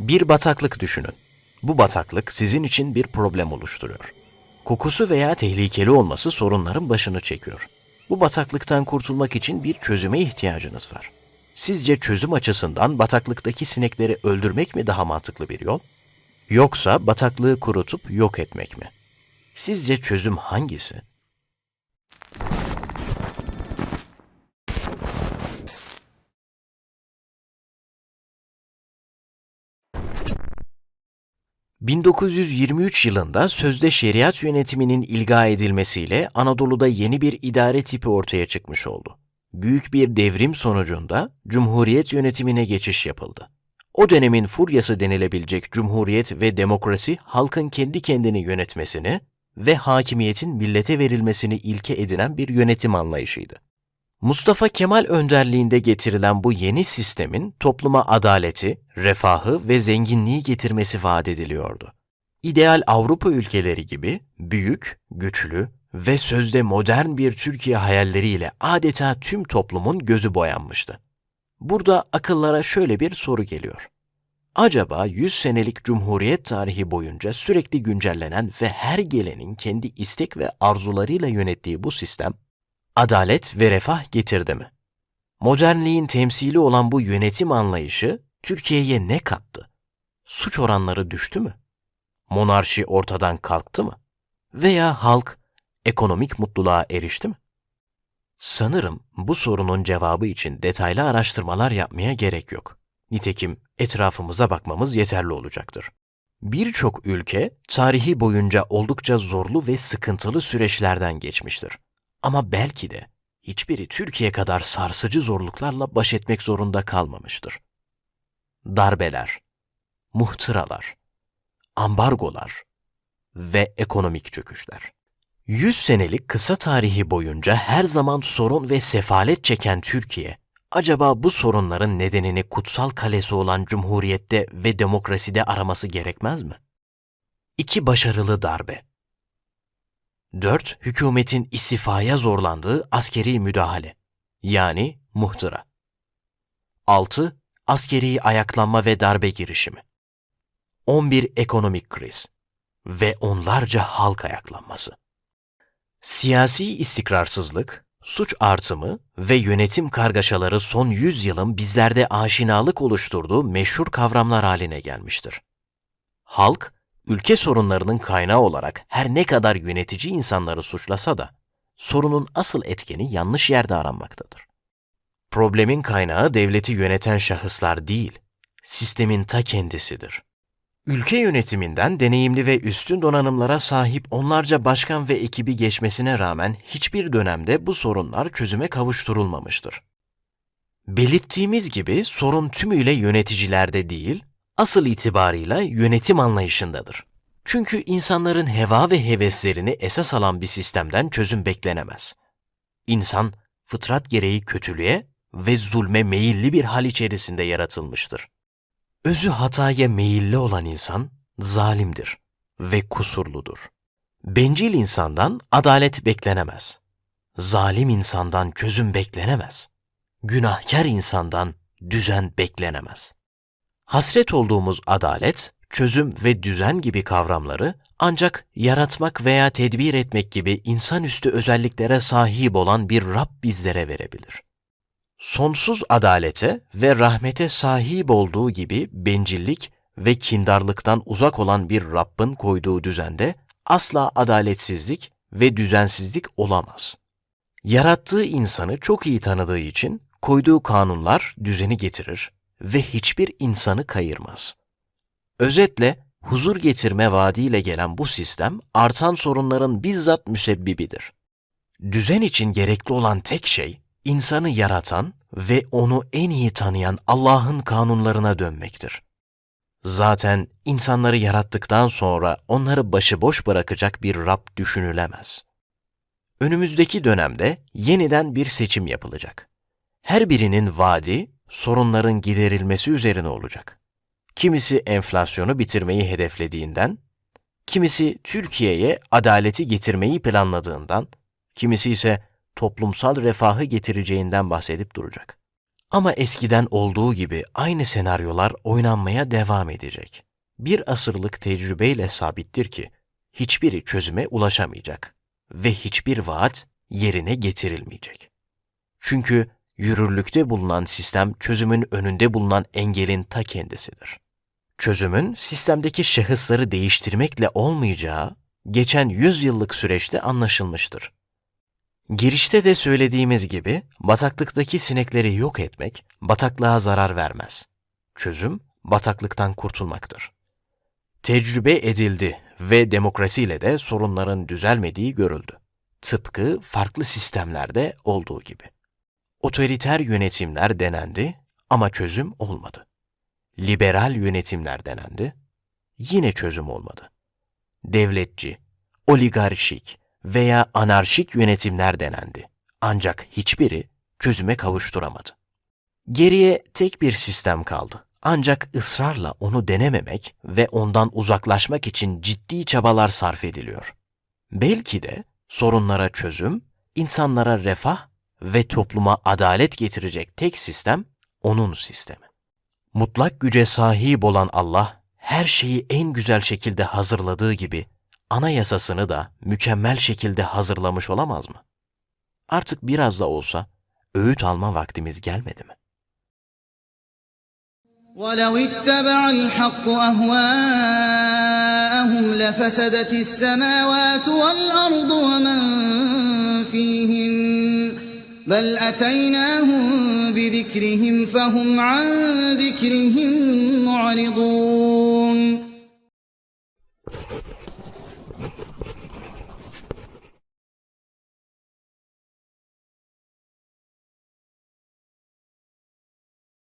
Bir bataklık düşünün. Bu bataklık sizin için bir problem oluşturuyor. Kokusu veya tehlikeli olması sorunların başını çekiyor. Bu bataklıktan kurtulmak için bir çözüme ihtiyacınız var. Sizce çözüm açısından bataklıktaki sinekleri öldürmek mi daha mantıklı bir yol? Yoksa bataklığı kurutup yok etmek mi? Sizce çözüm hangisi? ...1923 yılında sözde şeriat yönetiminin ilga edilmesiyle Anadolu'da yeni bir idare tipi ortaya çıkmış oldu. Büyük bir devrim sonucunda Cumhuriyet yönetimine geçiş yapıldı. O dönemin furyası denilebilecek cumhuriyet ve demokrasi halkın kendi kendini yönetmesini ve hakimiyetin millete verilmesini ilke edinen bir yönetim anlayışıydı. Mustafa Kemal önderliğinde getirilen bu yeni sistemin topluma adaleti, refahı ve zenginliği getirmesi vaat ediliyordu. İdeal Avrupa ülkeleri gibi büyük, güçlü ve sözde modern bir Türkiye hayalleriyle adeta tüm toplumun gözü boyanmıştı. Burada akıllara şöyle bir soru geliyor. Acaba 100 senelik Cumhuriyet tarihi boyunca sürekli güncellenen ve her gelenin kendi istek ve arzularıyla yönettiği bu sistem, adalet ve refah getirdi mi? Modernliğin temsili olan bu yönetim anlayışı Türkiye'ye ne kattı? Suç oranları düştü mü? Monarşi ortadan kalktı mı? Veya halk ekonomik mutluluğa erişti mi? Sanırım bu sorunun cevabı için detaylı araştırmalar yapmaya gerek yok. Nitekim etrafımıza bakmamız yeterli olacaktır. Birçok ülke tarihi boyunca oldukça zorlu ve sıkıntılı süreçlerden geçmiştir. Ama belki de hiçbiri Türkiye kadar sarsıcı zorluklarla baş etmek zorunda kalmamıştır. Darbeler, muhtıralar, ambargolar ve ekonomik çöküşler. 100 senelik kısa tarihi boyunca her zaman sorun ve sefalet çeken Türkiye, acaba bu sorunların nedenini kutsal kalesi olan cumhuriyette ve demokraside araması gerekmez mi? İki başarılı darbe. 4. Hükümetin istifaya zorlandığı askeri müdahale, yani muhtıra. 6. Askeri ayaklanma ve darbe girişimi. 11. Ekonomik kriz ve onlarca halk ayaklanması. Siyasi istikrarsızlık, suç artımı ve yönetim kargaşaları son 100 yılın bizlerde aşinalık oluşturduğu meşhur kavramlar haline gelmiştir. Halk, ülke sorunlarının kaynağı olarak her ne kadar yönetici insanları suçlasa da, sorunun asıl etkeni yanlış yerde aranmaktadır. Problemin kaynağı devleti yöneten şahıslar değil, sistemin ta kendisidir. Ülke yönetiminden deneyimli ve üstün donanımlara sahip onlarca başkan ve ekibi geçmesine rağmen hiçbir dönemde bu sorunlar çözüme kavuşturulmamıştır. Belirttiğimiz gibi sorun tümüyle yöneticilerde değil, asıl itibarıyla yönetim anlayışındadır. Çünkü insanların heva ve heveslerini esas alan bir sistemden çözüm beklenemez. İnsan fıtrat gereği kötülüğe ve zulme meyilli bir hal içerisinde yaratılmıştır. Özü hataya meyilli olan insan zalimdir ve kusurludur. Bencil insandan adalet beklenemez. Zalim insandan çözüm beklenemez. Günahkar insandan düzen beklenemez. Hasret olduğumuz adalet, çözüm ve düzen gibi kavramları ancak yaratmak veya tedbir etmek gibi insanüstü özelliklere sahip olan bir Rab bizlere verebilir sonsuz adalete ve rahmete sahip olduğu gibi bencillik ve kindarlıktan uzak olan bir Rabbin koyduğu düzende asla adaletsizlik ve düzensizlik olamaz. Yarattığı insanı çok iyi tanıdığı için koyduğu kanunlar düzeni getirir ve hiçbir insanı kayırmaz. Özetle huzur getirme vaadiyle gelen bu sistem artan sorunların bizzat müsebbibidir. Düzen için gerekli olan tek şey insanı yaratan ve onu en iyi tanıyan Allah'ın kanunlarına dönmektir. Zaten insanları yarattıktan sonra onları başıboş bırakacak bir Rab düşünülemez. Önümüzdeki dönemde yeniden bir seçim yapılacak. Her birinin vaadi sorunların giderilmesi üzerine olacak. Kimisi enflasyonu bitirmeyi hedeflediğinden, kimisi Türkiye'ye adaleti getirmeyi planladığından, kimisi ise toplumsal refahı getireceğinden bahsedip duracak. Ama eskiden olduğu gibi aynı senaryolar oynanmaya devam edecek. Bir asırlık tecrübeyle sabittir ki hiçbiri çözüme ulaşamayacak ve hiçbir vaat yerine getirilmeyecek. Çünkü yürürlükte bulunan sistem çözümün önünde bulunan engelin ta kendisidir. Çözümün sistemdeki şahısları değiştirmekle olmayacağı geçen 100 yıllık süreçte anlaşılmıştır. Girişte de söylediğimiz gibi bataklıktaki sinekleri yok etmek bataklığa zarar vermez. Çözüm bataklıktan kurtulmaktır. Tecrübe edildi ve demokrasiyle de sorunların düzelmediği görüldü. Tıpkı farklı sistemlerde olduğu gibi. Otoriter yönetimler denendi ama çözüm olmadı. Liberal yönetimler denendi, yine çözüm olmadı. Devletçi, oligarşik veya anarşik yönetimler denendi. Ancak hiçbiri çözüme kavuşturamadı. Geriye tek bir sistem kaldı. Ancak ısrarla onu denememek ve ondan uzaklaşmak için ciddi çabalar sarf ediliyor. Belki de sorunlara çözüm, insanlara refah ve topluma adalet getirecek tek sistem onun sistemi. Mutlak güce sahip olan Allah her şeyi en güzel şekilde hazırladığı gibi anayasasını da mükemmel şekilde hazırlamış olamaz mı? Artık biraz da olsa öğüt alma vaktimiz gelmedi mi? ولو اتبع الحق أهواءهم لفسدت السماوات والأرض ومن فيهن بل أتيناهم بذكرهم فهم عن ذكرهم معرضون